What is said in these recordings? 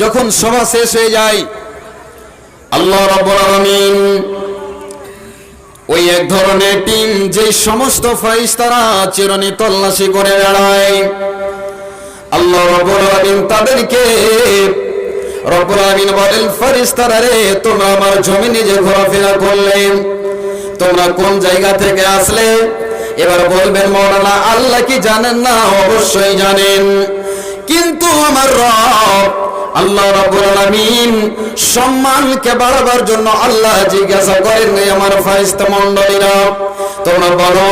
যখন সভা শেষ হয়ে যায়, আল্লাহ রাব্বুল আলামিন ওই এক ধরনের টিম যে সমস্ত ফারিস্তারা চিরনি তল্লাশি করে বেড়ায়, আল্লাহ রাব্বুল তাদেরকে রব্বুল আলামিন বলেন ফারিস্তারা রে, তোমরা আমার জমিনে যে ঘোরাফেরা করলে, তোমরা কোন জায়গা থেকে আসলে? এবার বলবেন, মৌলানা, আল্লাহ কি জানেন না? অবশ্যই জানেন। কিন্তু আমার রব আল্লাহ রাব্বুল আলামিন সম্মানকে বাড়াবার জন্য আল্লাহ জিজ্ঞাসা করেন আমার ফারিস্তা মণ্ডলীরা, তোমরা বলো,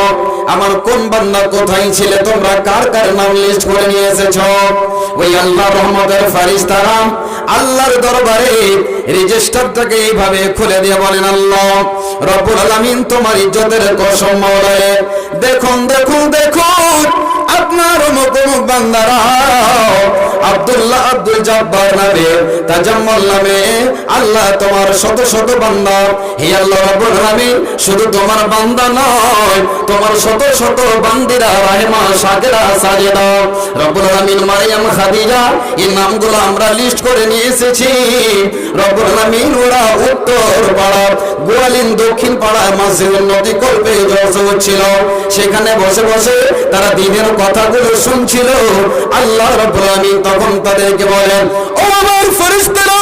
আমার কোন বান্দা কোথায় ছিলে? তোমরা কার কার নাম লিস্ট করে নিয়ে এসেছ? ওই আল্লাহ রহমতের ফারিস্তারা আল্লাহর দরবারে রেজিস্টারটাকে এইভাবে খুলে দিয়ে বলেন, আল্লাহ রব্বুল আলামিন তোমার ইজ্জতের কসম মাওলায়, দেখুন দেখুন দেখুন, আপনার অমুক বান্দারা, আব্দুল্লাহ আব্দুল জব্বার নামে, তাজাম্মল নামে, আল্লাহ তোমার শত শত বান্দা, হে আল্লাহ রাব্বুল আলামিন, শুধু তোমার বান্দা নয়, তোমার শত শত বান্দিরা, রাহেমা সাজেরা সাজেদা, রব্বুল আলামিন, মারিয়াম, খাদিজা, এই নামগুলো আমরা লিস্ট করে নিয়ে এসেছি ওরা উত্তর পাড়ার গোয়ালিন দক্ষিণ পাড়ার মাঝে উন্নতি করবে হচ্ছিল। সেখানে বসে বসে তারা দিনের কথাগুলো শুনছিল। আল্লাহ রাব্বুল তখন তাদেরকে বলেন, ও আমার ফেরেশতারা,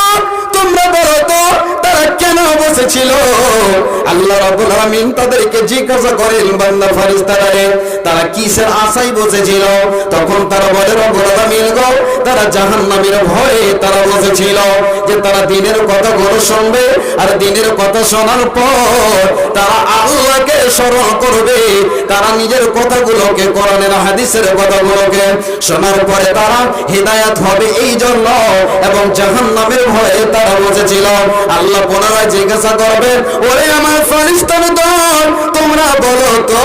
তোমরা বলো তো, তারা কেন বসেছিল? আল্লাহ রাব্বুল আলামিন তাদেরকে জিজ্ঞাসা করেন, বান্দা ফেরেশতারা তারা কিসের আশায় বসেছিল? তখন তারা বলে, রব্বুল আলামিন গো, তারা জাহান্নামের ভয়ে তারা বসেছিল যে তারা দিনের কথাগুলো শুনবে আর দিনের কথা শোনার পর তারা আল্লাহকে স্মরণ করবে। তারা নিজের কথাগুলোকে কোরআনের হাদিসের কথাগুলোকে শোনার পরে তারা হিদায়াত হবে এই জন্য এবং জাহান্নামের ভয়ে তারা বসেছিল। আল্লাহ পুনরায় জিজ্ঞাসা করবে ওরে আমার ফারিস্তান দল, তোমরা বলো তো,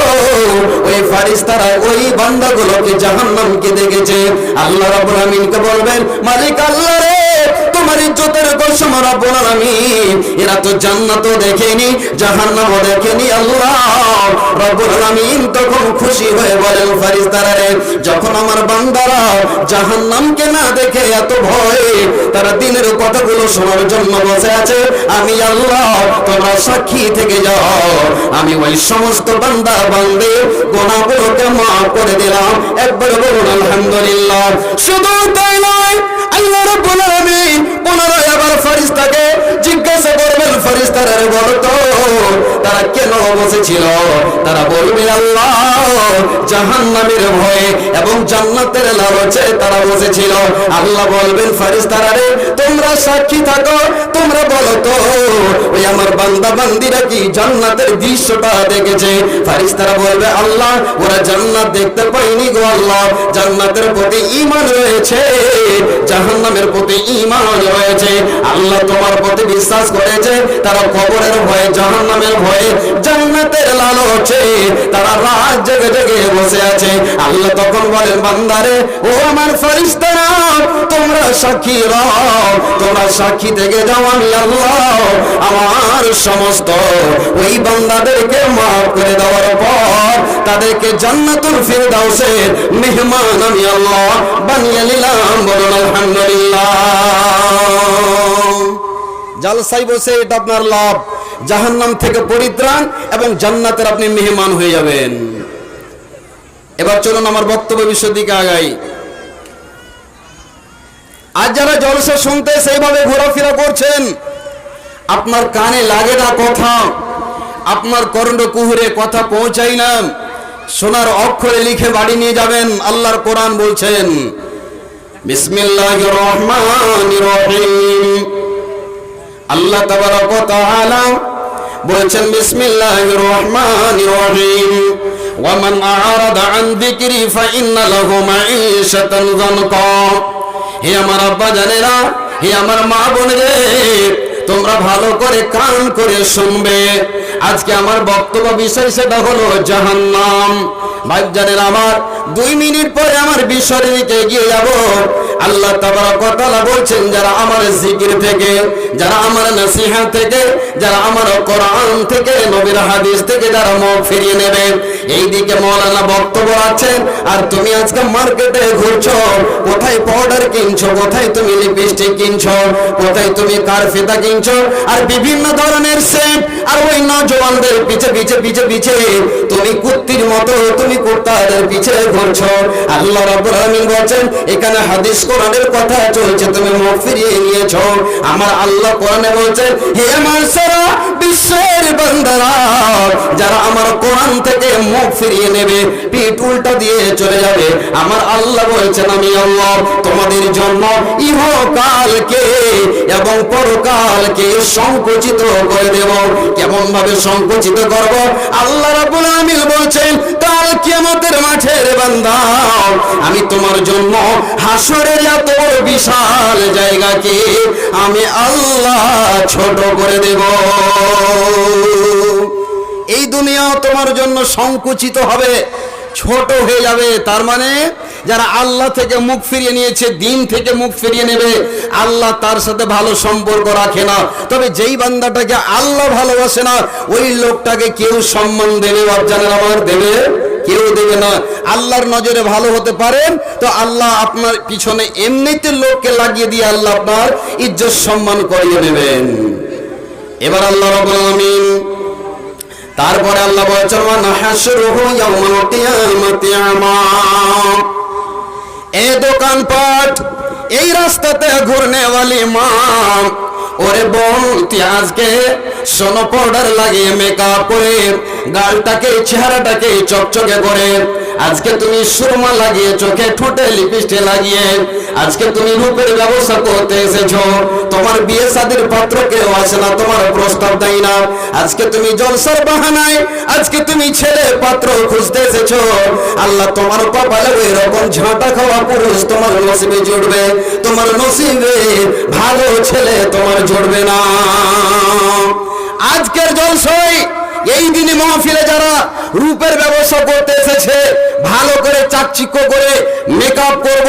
ওই ফারিস্তারা ওই বান্দাগুলোকে জাহান্নামকে দেখেছে। আল্লাহ রাব্বুল আমিনকে বলবেন, মালিক আল্লাহ রে ইজ্জতের কসম রাব্বুল এরা তো জান্নাতও দেখেনি, জাহান্নামও দেখেনি, আল্লাহ। রাব্বুল আলামিন তখন খুশি হয়ে বলেন ফারিস্তারা রে, যখন আমার বান্দারা জাহান্নামকে না দেখে এত ভয়, তারা দিনের কথাগুলো শোনার জন্য বসে আছে, আমি আল্লাহ, তোমরা সাক্ষী থেকে যাও। আমি ওই সমস্ত বান্দা, বান্দে গোনাগুলোকে মাফ করে দিলাম। একবার বলুন, আলহামদুলিল্লাহ। শুধু তাই নয় আল্লাহ রাব্বুল আলামিন পুনরায় আবার ফেরেশতাকে জিজ্ঞাসা করবেন ফেরেশতারা রে বলো তো তারা কেন বসেছিল? তারা বলবে, আল্লাহ, জাহান্নামের ভয়ে এবং জান্নাতের লালচে তারা বসেছিল। আল্লাহ বলবেন, ফেরেশতারা রে, তোমরা সাক্ষী থাকো, তোমরা বলো ওই আমার বান্দা বান্দিরা কি জান্নাতের দৃশ্যটা দেখেছে? ফেরেশতারা বলবে, আল্লাহ, ওরা জান্নাত দেখতে পায়নি গো আল্লাহ। জান্নাতের প্রতি ঈমান রয়েছে, জাহান্নামের প্রতি ঈমান রয়েছে। আল্লাহ তোমার প্রতি বিশ্বাস করেছে তারা কবরের ভয়ে, জাহান্নামের ভয়ে, জান্নাতের লালচে, তারা রাত জেগে জেগে বসে আছে। আল্লাহ তখন বলেন, বান্দারে, ও আমার ফেরেশতারা, তোমরা সাক্ষী রও, তোমরা সাক্ষী থেকে যাও আমি আল্লাহ। আমার সমস্ত ওই বান্দাদেরকে মাফ করে দেওয়ার পর তাদেরকে জান্নাতুল ফিরদাউসের মেহমান আমি আল্লাহ বানিয়ে নিলাম। বলুন, আলহামদুলিল্লাহ। জালসাই বসে এটা আপনার লাভ। জাহান্নাম থেকে পরিত্রাণ এবং জান্নাতের আপনি মেহমান হয়ে যাবেন। এবার চলুন আমার বক্তব্য বিষয়ের দিকে আগাই। আজ যারা জলসা শুনতে সেইভাবে ঘোরাফেরা করছেন, আপনার কানে লাগে না কথা, আপনার কর্ণ কুহুরে কথা পৌঁছাই না, সোনার অক্ষরে লিখে বাড়ি নিয়ে যাবেন, আল্লাহর কোরআন বলছেন, বিসমিল্লাহির রহমানির রহিম। আল্লাহ তাআলা বলেছেন, বিসমিল্লাহির রহমানির রহিম। ওয়ামান আ'রাদা আন যিকরি ফাইন্না লাহু মাঈশাতান যানকা। হে আমার আব্বা জানেরা, হে আমার মা বোনেরা তোমরা ভালো করে কান করে শুনবে। আজকে আমার বক্তব্য বিষয় সেটা হলো জাহান্নাম। ভাই জানেন আমার দুই মিনিট পরে আমার বিষয়ের দিকে এগিয়ে যাব। আল্লাহ তাবারাকাতালা বলছেন, যারা আমার জিকির থেকে, যারা আমার নসিহা থেকে, যারা আমার কোরআন থেকে, নবীর হাদিস থেকে যারা মুখ ফিরিয়ে নেবে। এই দিকে মৌলানা বক্তব্য আছেন আর তুমি আজকে মার্কেটে ঘুরছো, কোথায় পাউডার কিনছো, কোথায় তুমি লিপস্টিক কিনছো, কোথায় তুমি কারফিতা কিনছো, আর বিভিন্ন ধরনের সেন্ট আর ওই নজওয়ানদের পিছে পিছে পিছে পিছে। তুমি কুত্তির মতো, তুমি কুত্তাদের পিছে ঘুরছো। আল্লাহ রাব্বুল আলামিন বলেন এখানে হাদিস কোরআনের কথা চলছে, তুমি মুখ ফিরিয়ে নিয়েছো। আমার আল্লাহ কোরআনে বলছেন, হে আমার সারা বিশ্বের বান্দারা, যারা আমার কোরআন থেকে মুখ ফিরিয়ে নেবে, পিঠ উল্টা দিয়ে চলে যাবে। আমার আল্লাহ বলছেন, আমি আল্লাহ, তোমাদের জন্য ইহকালকে এবং পরকালকে সংকুচিত করে দেব। কেমন ভাবে সংকুচিত করব। আল্লাহ রাব্বুল আমিন বলছেন, কাল কিয়ামতের মাঠের বান্দা, আমি তোমার জন্য হাসরের এত বিশাল বিশাল জায়গাকে আমি আল্লাহ ছোট করে দেব। এই দুনিয়া তোমার জন্য সংকুচিত হবে। ছোট হয়ে যাবে। তার মানে যারা আল্লাহ থেকে মুখ ফিরিয়ে নিয়েছে, দিন থেকে মুখ ফিরিয়ে নেবে, আল্লাহ তার সাথে ভালো সম্পর্ক রাখে না। তবে যেই বান্দাটাকে আল্লাহ ভালোবাসে না, ওই লোকটাকে কেউ সম্মান দেবে জানেন আমার দেবে, কেউ দেবে না। আল্লাহর নজরে ভালো হতে পারেন তো আল্লাহ আপনার পিছনে এমনিতে লোককে লাগিয়ে দিয়ে আল্লাহ আপনার ইজ্জত সম্মান করিয়ে দেবেন। এবার আল্লাহ আলামিন তারপরে আল্লাহ বলছেন ওয়া নাহশুরুহু ইয়াওমাল কিয়ামাতি আমা। এ দোকানপাট, এই রাস্তাতে ঘুরনে वाली মা ওরে বোন, তুই আজকে সোনো পাউডার লাগিয়ে মেকআপ করে, গালটাকে, চেহারাটাকে চকচকে করে আজকে তুমি সুরমা লাগিয়ে চোখে ঠোঁটে লিপস্টিক লাগিয়ে আজকে তুমি রূপের ব্যবস্থা করতে এসেছ। তোমার বিয়ে শাদীর পাত্র কেউ আসে না, তোমার প্রস্তাব দেয় না। আজকে তুমি জলসার বাহানায়, আজকে তুমি ছেলে পাত্র খুঁজতে এসেছ। আল্লাহ তোমার কপালে এরকম ঝাঁটা খাওয়া পুরুষ তোমার নসিবে জুড়বে। তোমার নসিবে ভালো ছেলে তোমার জুড়বে না। আজকের জলসই এই দিনে মহফিলে যারা রূপের ব্যবসা করতে এসেছে, ভালো করে চাকচিক্য করে মেকআপ করব,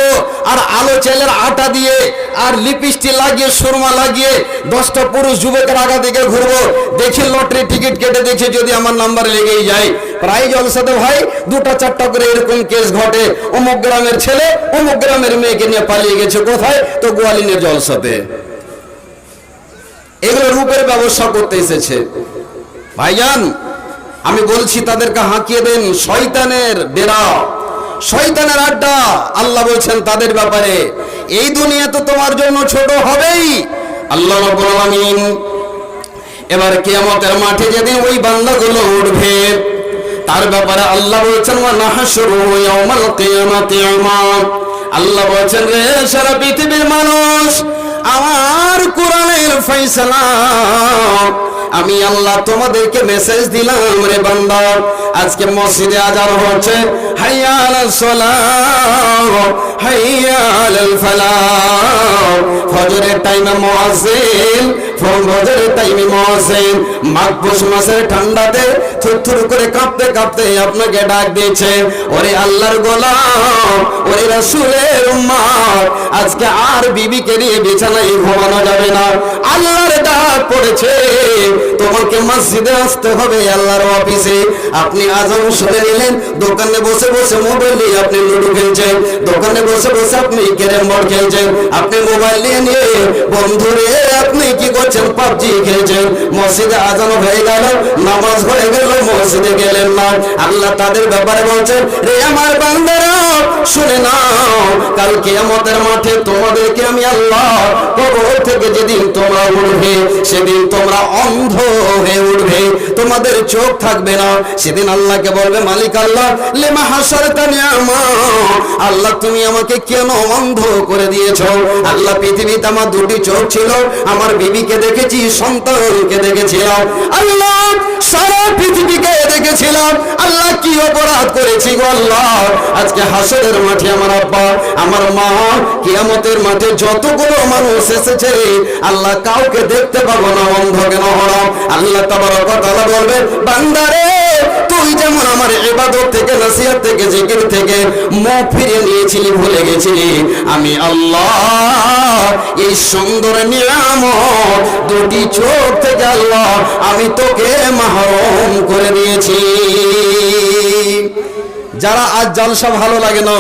আর আলো চেলের আটা দিয়ে, আর লিপস্টিক লাগিয়ে, সুরমা লাগিয়ে দশটা পুরুষ যুবকের আগা দিকে ঘুরবো। দেখি লটারি টিকিট কেটে দেখি যদি আমার নাম্বার লেগেই যায়। প্রায় জলসাতে ভাই, দুটা চারটা করে এরকম কেস ঘটে। অমুক গ্রামের ছেলে, অমুক গ্রামের মেয়েকে নিয়ে পালিয়ে গেছে কোথায়? তো গোয়ালিনের জলসাতে। এগুলো রূপের ব্যবসা করতে এসেছে। ভাইজান, আমি বলছি তাদেরকে হাঁকিয়ে দেন শয়তানের বেড়া। শয়তানের আড্ডা, আল্লাহ বলছেন তাদের ব্যাপারে। এই দুনিয়া তো তোমার জন্য ছোট হবেই। আল্লাহ রাব্বুল আলামিন এবার কিয়ামতের মাঠে যেদিন ওই বান্দাগুলো উঠবে, তার ব্যাপারে আল্লাহ বলছেন, ওয়া নাহশুরু ইয়াউমাল কিয়ামাতি আমা আল্লাহ বলছেন, রে সারা পৃথিবীর মানুষ আমার কোরআনের ফয়সালা। আমি আল্লাহ তোমাদেরকে মেসেজ দিলাম রে বান্দা। আজকে মসজিদে আজান হচ্ছে। হাইয়া সালাম সালাহ হাইয়া আলাল ফালাহ ফজরের টাইমে মুয়াজ্জিন ফজরের টাইমে মাঘ মাসের ঠান্ডাতে করে কাঁপতে কাঁপতে আপনাকে ডাক দিয়েছে, ওরে আল্লাহর গোলাম, ওরে আজকে আর বিবিকে নিয়ে বিছানায় ঘুমানো যাবে না। আল্লাহর ডাক পড়েছে, তোমাকে মসজিদে আসতে হবে আল্লাহর অফিসে। আপনি আজান শুনে নিলেন, দোকানে বসে বসে মোবাইল নিয়ে আপনি লুডো খেলছেন, দোকানে বসে বসে আপনি ক্যারেম বোর্ড খেলছেন। আপনি মোবাইল নিয়ে নিয়ে, বন্ধুরে, আপনি কি করছেন পাবজি খেলছেন, মসজিদে আজান হয়ে গেল, নামাজ হয়ে গেল, মসজিদে গেলেন না। আল্লাহ তাদের ব্যাপারে বলছেন, রে আমার বান্দারা, শুনে নাও, কাল কিয়ামতের মাঠে তোমাদেরকে আমি আল্লাহ কবর থেকে যেদিন তোমরা উঠবে, সেদিন তোমরা অন্ধ হয়ে উঠবে, তোমাদের চোখ থাকবে না। সেদিন আল্লাহকে বলবে, মালিক আল্লাহ, লেমা হাসার আল্লাহ তুমি আমাকে কেন অন্ধ করে দিয়েছ? আল্লাহ পৃথিবীতে আমার দুটি চোখ ছিল, আমার বিবিকে দেখেছি সন্তানকে দেখেছিলাম। আল্লাহ সারা পৃথিবীকে দেখেছিলাম। আল্লাহ কি অপরাধ করেছি গো আল্লাহ? আজকে হাসরের মাঠে আমার আব্বা, আমার মা, কিয়ামতের মাঠে যতগুলো মানুষ এসেছে, আল্লাহ কাউকে দেখতে পাবো না, অন্ধ কেন হলাম? আল্লাহ তাবার কথা বলবে বান্দারে তুই যেমন আমার ইবাদত থেকে, নসিহত থেকে, জিকির থেকে মুখ ফিরিয়ে নিয়েছিলি, ভুলে গেছিলি। আমি আল্লাহ, এই সুন্দর নিয়ামত দুটি চোখ থেকে আল্লাহ, আমি তোকে মাহরুম করে দিয়েছি। যারা আজ জলসা ভালো লাগে না,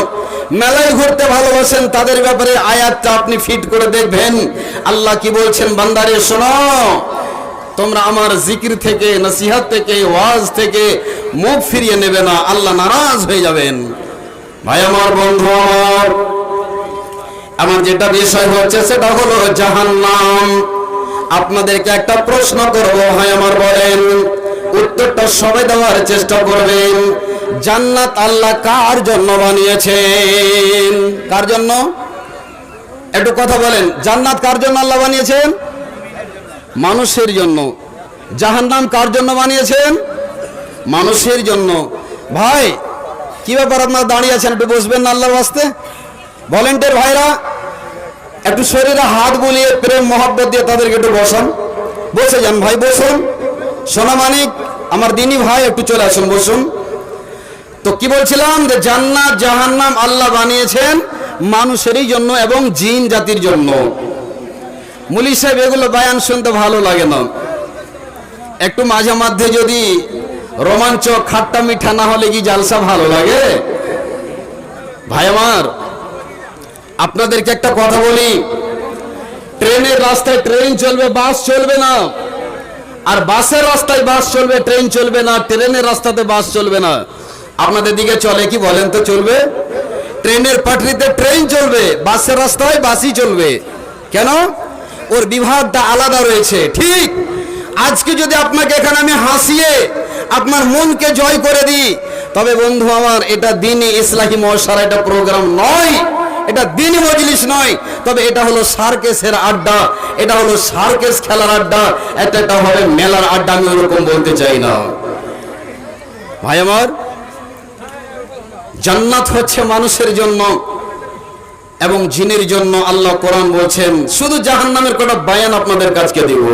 মেলায় ঘুরতে ভালোবাসেন, তাদের ব্যাপারে আয়াতটা আপনি ফিট করে দেখবেন। আল্লাহ কি বলছেন, বান্দারে শোনো তোমরা আমার জিকির থেকে, নসিহাত থেকে, ওয়াজ থেকে মুখ ফিরিয়ে নেবে না, আল্লাহ নারাজ হয়ে যাবেন। ভাই আমার বন্ধু, আমার আমার যেটা বিষয় হচ্ছে সেটা হলো জাহান্নাম। আপনাদেরকে একটা প্রশ্ন করব, ভাই আমার বলেন, উত্তরটা সবাই দেওয়ার চেষ্টা করবেন, জান্নাত আল্লাহ কার জন্য বানিয়েছেন? কার জন্য? একটু কথা বলেন, জান্নাত কার জন্য আল্লাহ বানিয়েছেন? মানুষের জন্য। জাহান্নাম কার জন্য বানিয়েছেন? মানুষের জন্য। ভাই, কি ব্যাপার আপনারা দাঁড়িয়ে আছেন? একটু বসবেন আল্লাহর বাস্তে ভলেন্টিয়ার ভাইরা, একটু শরীরে হাত বুলিয়ে প্রেম, মহব্বত দিয়ে তাদেরকে একটু বসান। বসে যান ভাই, বসুন। সোনা মানিক, আমার দিনী ভাই, একটু চলে আসুন, বসুন। তো কি বলছিলাম? যে জান্নাত, জাহান্নাম আল্লাহ বানিয়েছেন মানুষেরই জন্য এবং জিন জাতির জন্য। মুলি সাহেব, এগুলো বায়ান শুনতে ভালো লাগে না। একটু মাঝে মধ্যে যদি রোমাঞ্চক খাট্টা মিঠা না হলে কি জালসা ভালো লাগে? ভাই আমার, আপনাদেরকে একটা কথা বলি। ট্রেনের রাস্তায় ট্রেন চলবে, বাস চলবে না। আর বাসের রাস্তায় বাস চলবে, ট্রেন চলবে না, ট্রেনের রাস্তাতে বাস চলবে না। আপনাদের দিকে চলে কি বলেন তো চলবে? ট্রেনের পাটরিতে ট্রেন চলবে, বাসের রাস্তায় বাসই চলবে। কেন? ওর বিভাগটা আলাদা রয়েছে, ঠিক? আজকে যদি আপনাকে এখানে আমি হাসিয়ে আপনার মনকে জয় করে দিই, তবে বন্ধু আমার, এটা দিনই ইসলাহি মহাসারা এটা প্রোগ্রাম নয়। এটা দিন মজলিস নয়। তবে এটা হলো সার্কেসের আড্ডা, এটা হলো সার্কেস খেলার আড্ডা, এটা একটা হবে মেলার আড্ডা, আমি ওরকম বলতে চাই না। ভাই আমার, জান্নাত হচ্ছে মানুষের জন্য। এবং জিনের জন্য আল্লাহ কোরআন বলছেন, শুধু জাহান নামের কটা বায়ান আপনাদের কাছকে দিব।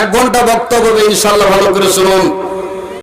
এক ঘণ্টা বক্তব্য ইনশাল্লাহ ভালো করে শুনুন।